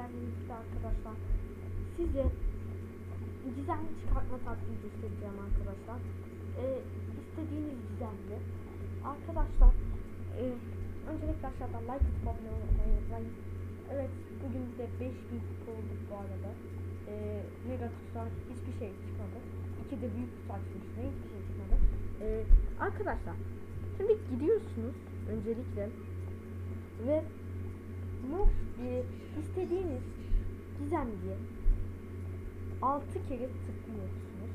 gizemlilikte arkadaşlar size gizemli çıkartma taktiği göstereceğim arkadaşlar. Ee, istediğiniz gizemli. Arkadaşlar e, öncelikle aşağıdan like atıp abone olmayı unutmayın. Evet bugün de 5 bin kupa olduk bu arada. Ee, kutudan hiçbir şey çıkmadı. İki de büyük kutu açmıştım hiçbir şey çıkmadı. Ee, arkadaşlar şimdi gidiyorsunuz öncelikle ve mor e, istediğiniz gizemliye 6 kere tıklıyorsunuz.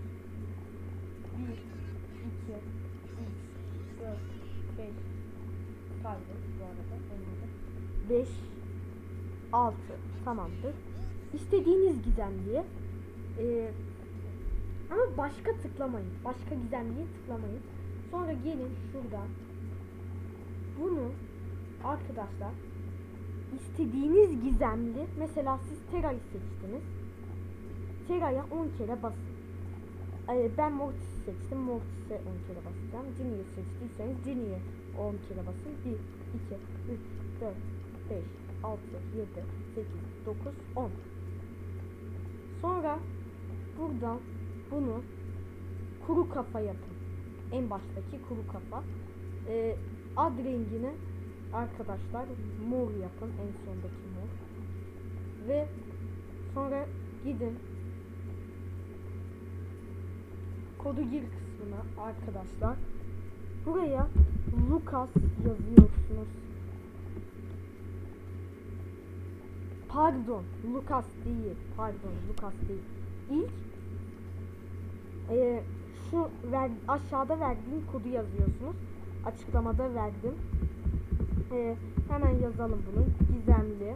1, 2, 3, 4, 5, pardon bu arada olmadı. 5, 6 tamamdır. İstediğiniz gizemliye e, ama başka tıklamayın. Başka gizemliye tıklamayın. Sonra gelin şuradan bunu arkadaşlar istediğiniz gizemli mesela siz Tera'yı seçtiniz. Tera'ya 10 kere basın. Ee, ben Mortis'i seçtim. Mortis'e 10 kere basacağım. Ginny'yi seçtiyseniz Ginny'ye 10 kere basın. 1, 2, 3, 4, 5, 6, 7, 8, 9, 10. Sonra buradan bunu kuru kafa yapın. En baştaki kuru kafa. Ee, ad rengini arkadaşlar mor yapın. En sondaki mor. Ve sonra gidin kodu gir kısmına arkadaşlar. Buraya Lucas yazıyorsunuz. Pardon, Lucas değil. Pardon, Lucas değil. İlk eee, şu ver, aşağıda verdiğim kodu yazıyorsunuz. Açıklamada verdim. Eee, hemen yazalım bunu. Gizemli.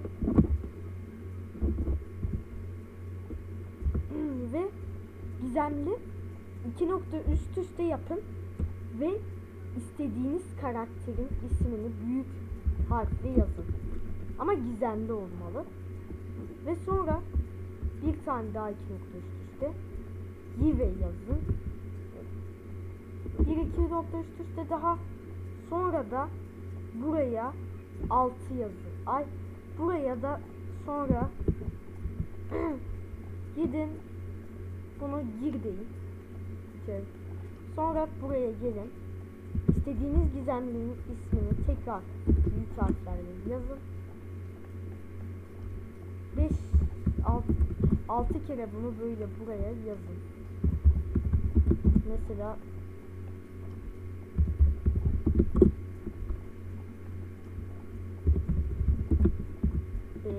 Ve gizemli iki nokta üst üste yapın ve istediğiniz karakterin ismini büyük harfle yazın. Ama gizemli olmalı. Ve sonra bir tane daha iki nokta üst üste Yive yazın. Bir iki nokta üst üste daha sonra da buraya 6 yazın. Ay buraya da sonra gidin bunu gir deyin. İçeri. Sonra buraya gelin. İstediğiniz gizemlinin ismini tekrar büyük harflerle yazın. 5 6 kere bunu böyle buraya yazın. Mesela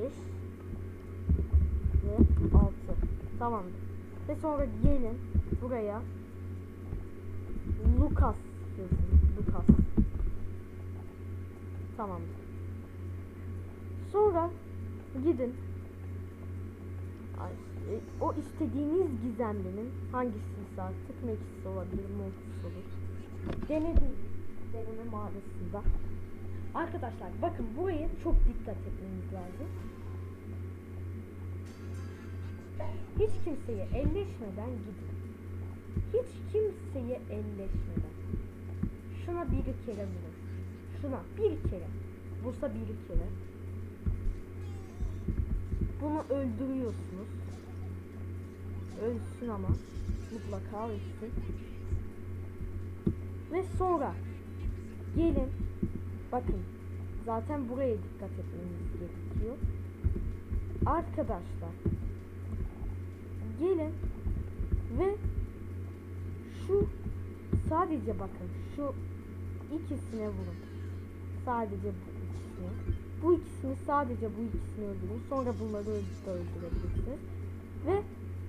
beş ve altı. Tamamdır. Ve sonra gelin buraya Lucas yazın. Lucas. Tamamdır. Sonra gidin e, o istediğiniz gizemlinin hangisiyse artık Maxis olabilir, Mortis olur. Denedim deneme mağarasında. Arkadaşlar bakın buraya çok dikkat etmeniz lazım. Hiç kimseye elleşmeden gidin. Hiç kimseye elleşmeden. Şuna bir kere vurun. Şuna bir kere. Vursa bir kere. Bunu öldürüyorsunuz. Ölsün ama. Mutlaka ölsün. Ve sonra gelin bakın zaten buraya dikkat etmeniz gerekiyor. Arkadaşlar gelin ve şu sadece bakın şu ikisine vurun. Sadece bu ikisine. Bu ikisini sadece bu ikisini öldürün. Sonra bunları da öldürebilirsiniz. Ve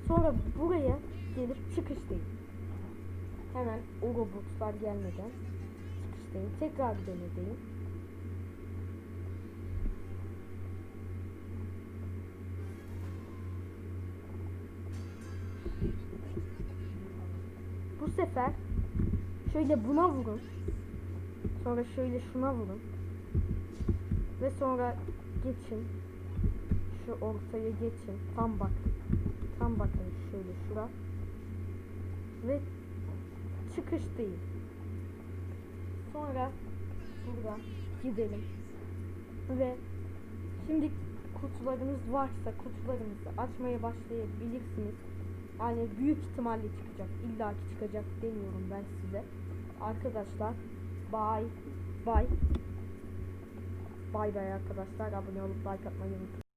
sonra buraya gelip çıkış deyin. Hemen o robotlar gelmeden çıkış deyin. Tekrar dene Bu sefer şöyle buna vurun. Sonra şöyle şuna vurun. Ve sonra geçin. Şu ortaya geçin. Tam bak. Tam bakın şöyle şura. Ve çıkış değil. Sonra buradan gidelim. Ve şimdi kutularınız varsa kutularınızı açmaya başlayabilirsiniz. Yani büyük ihtimalle çıkacak. İlla ki çıkacak demiyorum ben size. Arkadaşlar bye bye. Bye bye arkadaşlar. Abone olup like atmayı unutmayın.